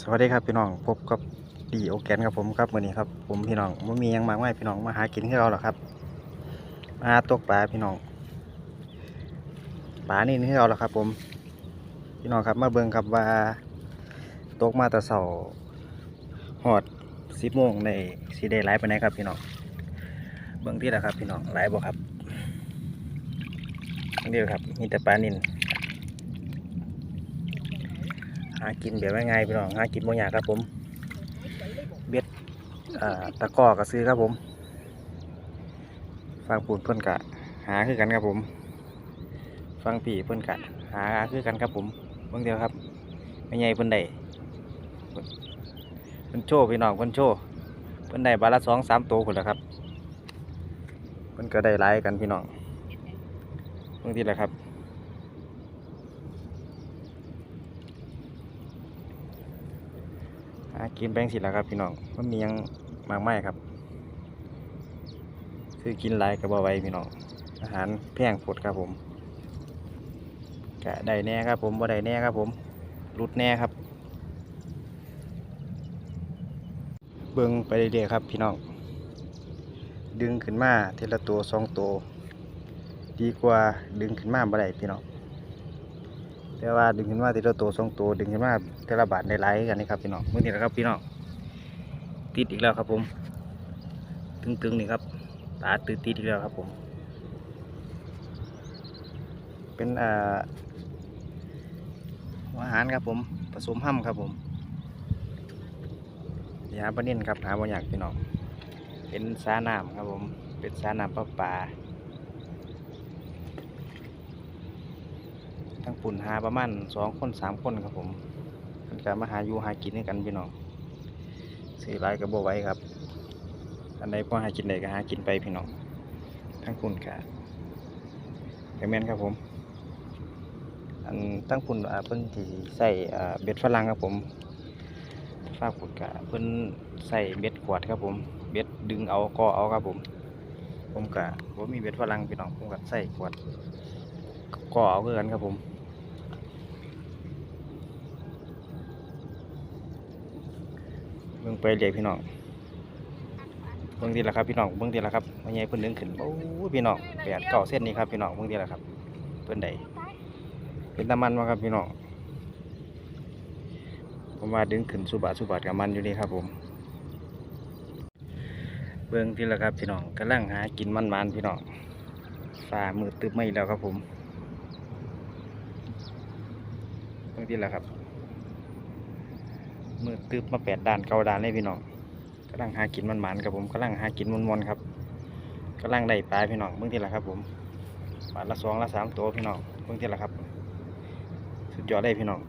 สวัสดีครับพี่น้องพบกับดีโอแกนกับผมครับมื่อนี้ครับผมพี่น้องไม่มียังมากไม่พี่น้องมาหากินให้เราหรอกครับมาตกปลาพี่น้องปลานี่ให้เราหรอครับ ผมพี่น้องครับมาเบิ่งครับว่าตกมาต่เสาหอดสิบโมงในสีได้ไลฟ์ไปไหนครับพี่น้องเบิ่งที่ละครับ พี่น้องไลฟ์บ่ครับนี่ครับมีแต่ปลานิน หากินแบบง่ายๆพี่น้องหากินบ่ยากครับผม เบ็ดตะก้อก็ซื้อครับผมฟังปูนเพิ่นกะหาคือกันครับผม ฟังปีเพิ่นกะหาคือกันครับผมเบิ่งเดียวครับไม่ใหญ่เพิ่นได้เพิ่นเพิ่นโชว์พี่น้องเพิ่นโชว์เพิ่นได้บาละสองสามตัวคนละครับเพิ่นก็ได้หลายกันพี่น้องเบิ่งทีละครับ หากินแบงสิละครับพี่น้องมันมียังมากไม่ครับ คือกินหลายกับบ่ไว้พี่น้องอาหารแพงปดครับผมกะได้แน่ครับผมบ่ได้แน่ครับผมรุดแน่ครับ เบิ่งไปเรื่อยๆครับพี่น้องดึงขึ้นมาทีละตัวสองตัวดีกว่าดึงขึ้นมาบ่ได้พี่น้อง แต่ว่าดึงขึ้นมาทีละตัวสองตัวดึงขึ้นมาแต่ละบาทในไลายกันนี่ครับพี่น้องมื่อนี้นะครับพี่น้องติดอีกแล้วครับผม ตึงๆนี่ครับตาติดติดอีกแล้วครับผม เป็นอ่าหัวอาหารครับผมผสมห้ำครับผมยาปลาเน้นครับหาบางอย่างพี่น้องเป็นสาน้ำครับผม เป็นสาน้ำประปลา ทั้ง ปุ่นหาประมาณสองคนสามคนครับผมเป็นการมาหาอยู่หากินด้วยกันพี่น้องสี่รายกับโบไว้ครับ อันใดพอหากินได้ก็หากินไปพี่น้อง ทั้งปุ่นกะกระแมนครับผม อันทั้งปุ่นอ่าเพิ่นที่ใส่เบ็ดฝรั่งครับผมฝากปุ่นกะเพิ่นใส่เบ็ดขวดครับผม เบ็ดดึงเอาก็เอาครับผม ผมกะผมมีเบ็ดฝรั่งพี่น้องผมกะใส่ขวดก็เอาคือกันครับผม เบิ่งไปเรื่อพี่น้องเบิ่งทีละครับพี่น้องเบิ่งทีละครับว่าใหญ่เพิ่นดึงขึ้นโอ้พี่น้องแปดเก้าเส้นนี้ครับพี่น้องเบิ่งทีละครับเพิ่นได้เป็นตะมันมาครับพี่น้องผมว่าดึงขึ้นสุบาทสุบาทกับมันอยู่นี่ครับผม เบิ่งทีละครับพี่น้องกำลังหากินมันมันพี่น้องฝ่ามือตึบไม่แล้วครับผมเบิ่งทีละครับ มือตึบมาแปดด่านเก้าด่านเลยพี่น้องกำลังหากินมันหมันครับผมกำลังหากินมันๆครับกำลังได้ปลาพี่น้องเบิ่งที่ละครับ ผมบาละสองละสามตัวพี่น้องเบิ่งที่ละครับ สุดยอดเลยพี่น้อง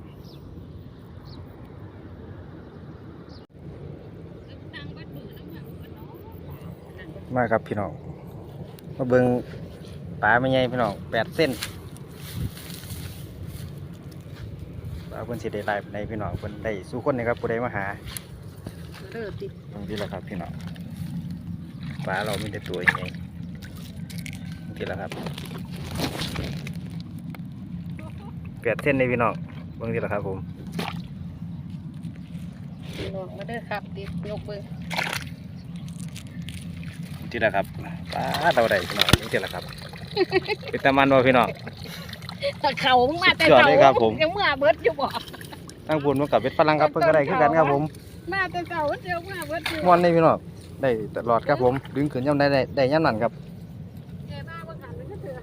มาครับพี่น้องมาเบิ่งปลาไม่ใหญ่พี่น้องแปดเส้น ปลาเพิ่นสิได้ไล่ในพี่น้องเพิ่นได้สู้คนนะครับผู้ใดมาหาเลิกติตรงที่แล้วครับพี่น้องปลาเรามีแต่ตัวใหญ่ตรงที่แล้วครับแปดเส้นเลยพี่น้องตรงที่แล้วครับผมลงมาเด้อครับติยกเบิ้งตรงที่แล้วครับปลาเราได้พี่น้องตรงที่แล้วครับเป็นตะมันบ่พี่น้อง ถ้าเขามึงมาแต่สุดยอดเสาเลยครับผมยังเมื่อเบิดอยู่บ่ตั้งบุญมากับเป็ดฝรั่งครับเพิ่นก็ได้คือกันครับผมมาแต่เสาเดียวเมื่อเบิดอยู่ม่วนเลยพี่น้องได้ตลอดครับผม ดึงขึ้นย่ำได้ได้ได้ย่ำนั่นครับแกมาบ่ทันเลยก็เถื่อ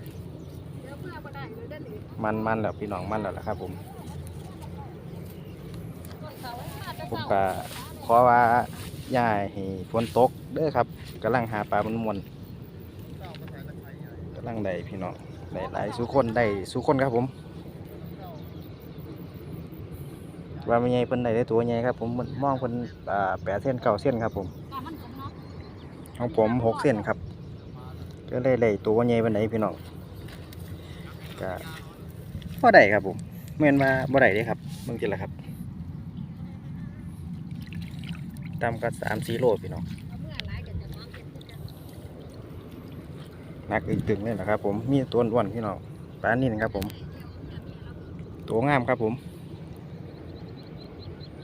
เดี๋ยวเมื่อบ่ได้เลยเด้อนี่มันมันแล้วพี่น้องมันแล้วล่ะครับ ผมเขามาแต่ผมเสาก็ขอว่าอย่าให้ฝนตกเด้อครับกำลังหาปลามันมวนกำลังได้พี่น้องได้ หลายสู้คนได้สู้คนครับผมว่าไม่ใหญ่เพิ่นได้ได้ตัวใหญ่ครับผมมองเพิ่นแปดเส้นเก้าเส้นครับผมของผมหกเส้นครับก็ได้ได้ตัวใหญ่ปานไหนพี่น้องก็พอได้ครับผมเม่นว่าบ่ได้เด้ครับเบิ่งจิละครับตามก็สามสี่โลพี่น้อง เอาเมื่อหลายก็จะน้องเก็บคือกัน ห นักตึงเลยนะครับ ผมมีตัวอ้วนพี่น้องปลานิ่นะครับ ผมตัวงามครับผม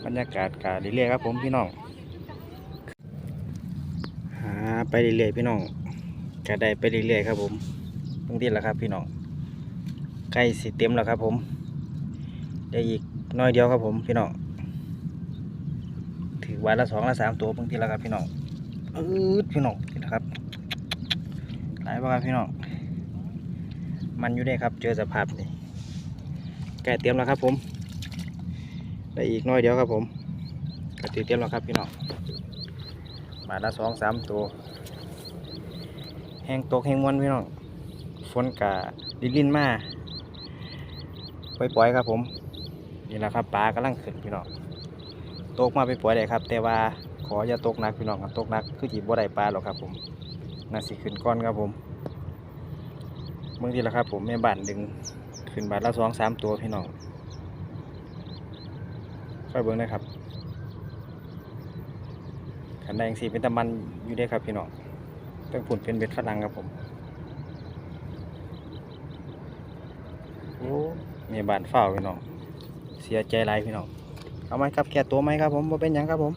บรรยากาศกาเรื่อยๆครับ ผมพี่น้องหาไปเรื่อยๆพี่น้องก็ได้ไปเรื่อยๆครับ ผมตรงที่แล้วครับ พี่น้องใกล้สิเต็มแล้วครับ ผมได้อีกน้อยเดียวครับ ผมพี่น้องถือวันละสองละสามตัวบางทีแล้วครับพี่น้องอืดพี่น้อง หลายบ่ครับพี่น้อง มันอยู่ได้ครับ เจอสภาพนี่ใกล้เตรียมแล้วครับผม ได้อีกน้อยเดียวครับผมกระตือเตรียมแล้วครับพี่น้องบาละสองสามตัว แห้งตกแห้งม้วนพี่น้อง ฝนกะดินลินมาปล่อยๆครับผม นี่แหละครับปลากำลังขึ้นพี่น้องตกมาไปปล่อยได้ครับ แต่ว่าขออย่าตกหนักพี่น้องครับตกหนักคือจีบ่ได้ปลาหรอกครับผม น่าสิขึ้นก้อนครับผมเมื่อทีและครับผมแม่บ้านดึงขึ้นบาทละสองสามตัวพี่น้องค่อยเบิ้งได้ครับขันแดงสีเป็นตะมันอยู่ได้ครับพี่น้องต้องผุนเป็นเบ็ดฝรั่งครับผมโอ้มีบานเฝ้าพี่น้องเสียใจหลายพี่น้องเอาไหมครับแก่ตัวไหมครับผมว่าเป็นยังครับผม